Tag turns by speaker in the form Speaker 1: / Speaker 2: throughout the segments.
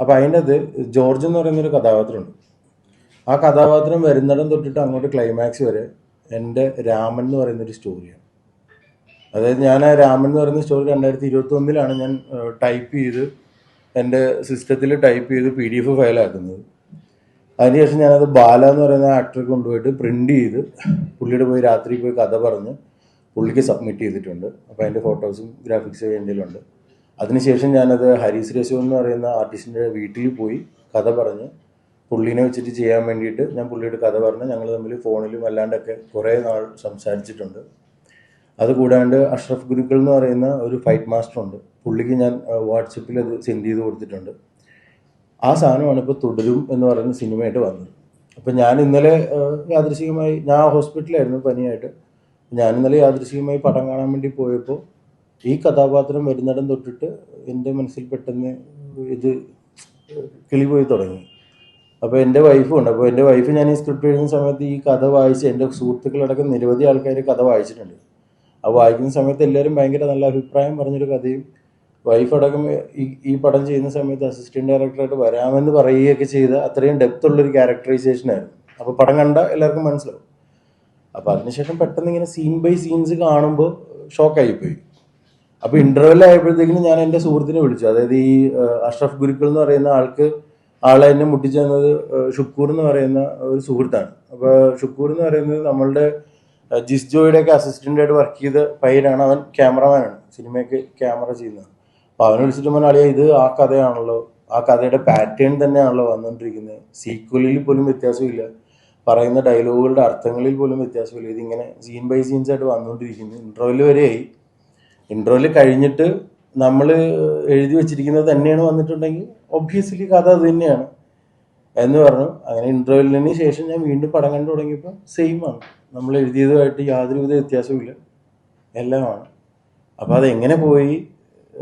Speaker 1: അപ്പോൾ അതിന്റെ അത് ജോർജ് എന്ന് പറയുന്നൊരു കഥാപാത്രമുണ്ട് ആ കഥാപാത്രം വരുന്നിടം തൊട്ടിട്ട് അങ്ങോട്ട് ക്ലൈമാക്സ് വരെ എന്റെ രാമൻ എന്ന് പറയുന്നൊരു സ്റ്റോറിയാണ് അതായത് ഞാൻ ആ രാമൻ എന്ന് പറയുന്ന സ്റ്റോറി രണ്ടായിരത്തി ഇരുപത്തി ഒന്നിലാണ് ഞാൻ ടൈപ്പ് ചെയ്ത് എന്റെ സിസ്റ്റത്തിൽ ടൈപ്പ് ചെയ്ത് പി ഡി എഫ് ഫയലാക്കുന്നത് അതിനുശേഷം ഞാനത് ബാല എന്ന് പറയുന്ന ആക്ടറെ കൊണ്ടുപോയിട്ട് പ്രിന്റ് ചെയ്ത് പുള്ളിയുടെ പോയി രാത്രി പോയി കഥ പറഞ്ഞ് പുള്ളിക്ക് സബ്മിറ്റ് ചെയ്തിട്ടുണ്ട്. അപ്പോൾ അതിന്റെ ഫോട്ടോസും ഗ്രാഫിക്സും എന്റെ ഉണ്ട് അതിനുശേഷം ഞാനത് ഹരീസ് രസു എന്ന് പറയുന്ന ആർട്ടിസ്റ്റിന്റെ വീട്ടിൽ പോയി കഥ പറഞ്ഞ് പുള്ളീനെ വെച്ചിട്ട് ചെയ്യാൻ വേണ്ടിയിട്ട് ഞാൻ പുള്ളിയുടെ കഥ പറഞ്ഞ് ഞങ്ങൾ തമ്മിൽ ഫോണിലും അല്ലാണ്ടൊക്കെ കുറേ നാൾ സംസാരിച്ചിട്ടുണ്ട്. അതുകൂടാണ്ട് അഷ്റഫ് ഗുരുക്കൾ എന്ന് പറയുന്ന ഒരു ഫൈറ്റ് മാസ്റ്റർ ഉണ്ട്. പുള്ളിക്ക് ഞാൻ വാട്സപ്പിൽ അത് സെൻഡ് ചെയ്ത് കൊടുത്തിട്ടുണ്ട്. ആ സാധനമാണ് ഇപ്പോൾ തുടരും എന്ന് പറയുന്ന സിനിമയായിട്ട് വന്നത്. അപ്പോൾ ഞാൻ ഇന്നലെ യാദൃശികമായി ഞാൻ ഹോസ്പിറ്റലായിരുന്നു പനിയായിട്ട്. ഞാൻ ഇന്നലെ യാദൃശികമായി പടം കാണാൻ വേണ്ടി പോയപ്പോൾ ഈ കഥാപാത്രം വരുന്നിടം തൊട്ടിട്ട് എന്റെ മനസ്സിൽ പെട്ടെന്ന് ഇത് കിളി പോയി തുടങ്ങി. അപ്പോൾ എന്റെ വൈഫും ഉണ്ട് അപ്പോൾ എന്റെ വൈഫ് ഞാൻ ഈ സ്ക്രിപ്റ്റ് എഴുതുന്ന സമയത്ത് ഈ കഥ വായിച്ച് എന്റെ സുഹൃത്തുക്കളടക്കം നിരവധി ആൾക്കാർ കഥ വായിച്ചിട്ടുണ്ട്. ആ വായിക്കുന്ന സമയത്ത് എല്ലാവരും ഭയങ്കര നല്ല അഭിപ്രായം പറഞ്ഞൊരു കഥയും വൈഫ് അടക്കം ഈ ഈ പടം ചെയ്യുന്ന സമയത്ത് അസിസ്റ്റന്റ് ഡയറക്ടറായിട്ട് വരാമെന്ന് പറയുകയൊക്കെ ചെയ്ത അത്രയും ഡെപ്ത് ഉള്ളൊരു ക്യാരക്ടറൈസേഷൻ ആയിരുന്നു. അപ്പോൾ പടം കണ്ട എല്ലാവർക്കും മനസ്സിലാവും. അപ്പോൾ അതിനുശേഷം പെട്ടെന്ന് ഇങ്ങനെ സീൻ ബൈ സീൻസ് കാണുമ്പോൾ ഷോക്കായിപ്പോയി അപ്പോൾ ഇന്റർവെൽ ആയപ്പോഴത്തേക്കിനും ഞാൻ എന്റെ സുഹൃത്തിനെ വിളിച്ചു. അതായത് ഈ അഷ്റഫ് ഗുരുക്കൾ എന്ന് പറയുന്ന ആൾക്ക് ആളെ എന്നെ മുട്ടിച്ചു തന്നത് ഷുക്കൂർ എന്ന് പറയുന്ന ഒരു സുഹൃത്താണ്. അപ്പോൾ ഷുക്കൂർ എന്ന് പറയുന്നത് നമ്മളുടെ ഏഹ്, ജിസ് ജോയുടെ ഒക്കെ അസിസ്റ്റന്റ് ആയിട്ട് വർക്ക് ചെയ്ത പയ്യനാണ്. അവൻ ക്യാമറമാനാണ് സിനിമയ്ക്ക് ക്യാമറ ചെയ്യുന്നത്. അപ്പോൾ അവനെ വിളിച്ചിട്ട് പറഞ്ഞ ഇത് ആ കഥയാണല്ലോ. ആ കഥയുടെ പാറ്റേൺ തന്നെയാണല്ലോ വന്നുകൊണ്ടിരിക്കുന്നത് സീക്വലിൽ പോലും വ്യത്യാസമില്ല. പറയുന്ന ഡയലോഗുകളുടെ അർത്ഥങ്ങളിൽ പോലും വ്യത്യാസമില്ല. ഇതിങ്ങനെ സീൻ ബൈ സീൻസ് ആയിട്ട് വന്നുകൊണ്ടിരിക്കുന്നു ഇൻട്രോയിൽ വരെയായി ഇൻട്രോയിൽ കഴിഞ്ഞിട്ട് നമ്മൾ എഴുതി വെച്ചിരിക്കുന്നത് തന്നെയാണ് വന്നിട്ടുണ്ടെങ്കിൽ ഒബ്വിയസ്ലി കഥ അത് തന്നെയാണ്. എന്ന് പറഞ്ഞു. അങ്ങനെ ഇൻട്രോവലിന് ശേഷം ഞാൻ വീണ്ടും പടം കണ്ടു തുടങ്ങിയപ്പോൾ സെയിം ആണ്. നമ്മൾ എഴുതിയതുമായിട്ട് യാതൊരുവിധ വ്യത്യാസവുമില്ല. എല്ലാമാണ്. അപ്പോൾ അതെങ്ങനെ പോയി?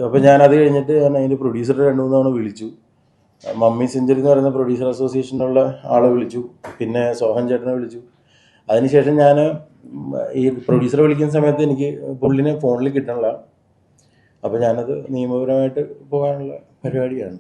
Speaker 1: അപ്പോൾ ഞാൻ അത് കഴിഞ്ഞിട്ട് ഞാൻ അതിന്റെ പ്രൊഡ്യൂസറെ രണ്ട് മൂന്ന് തവണ വിളിച്ചു. മമ്മി സെഞ്ചുറി എന്ന് പറയുന്ന പ്രൊഡ്യൂസർ അസോസിയേഷനുള്ള ആളെ വിളിച്ചു. പിന്നെ സോഹൻ ചേട്ടനെ വിളിച്ചു. അതിനുശേഷം ഞാൻ ഈ പ്രൊഡ്യൂസറെ വിളിക്കുന്ന സമയത്ത് എനിക്ക് പുള്ളിനെ ഫോണിൽ കിട്ടണില്ല അപ്പോൾ ഞാനത് നിയമപരമായിട്ട് പോകാനുള്ള പരിപാടിയാണ്.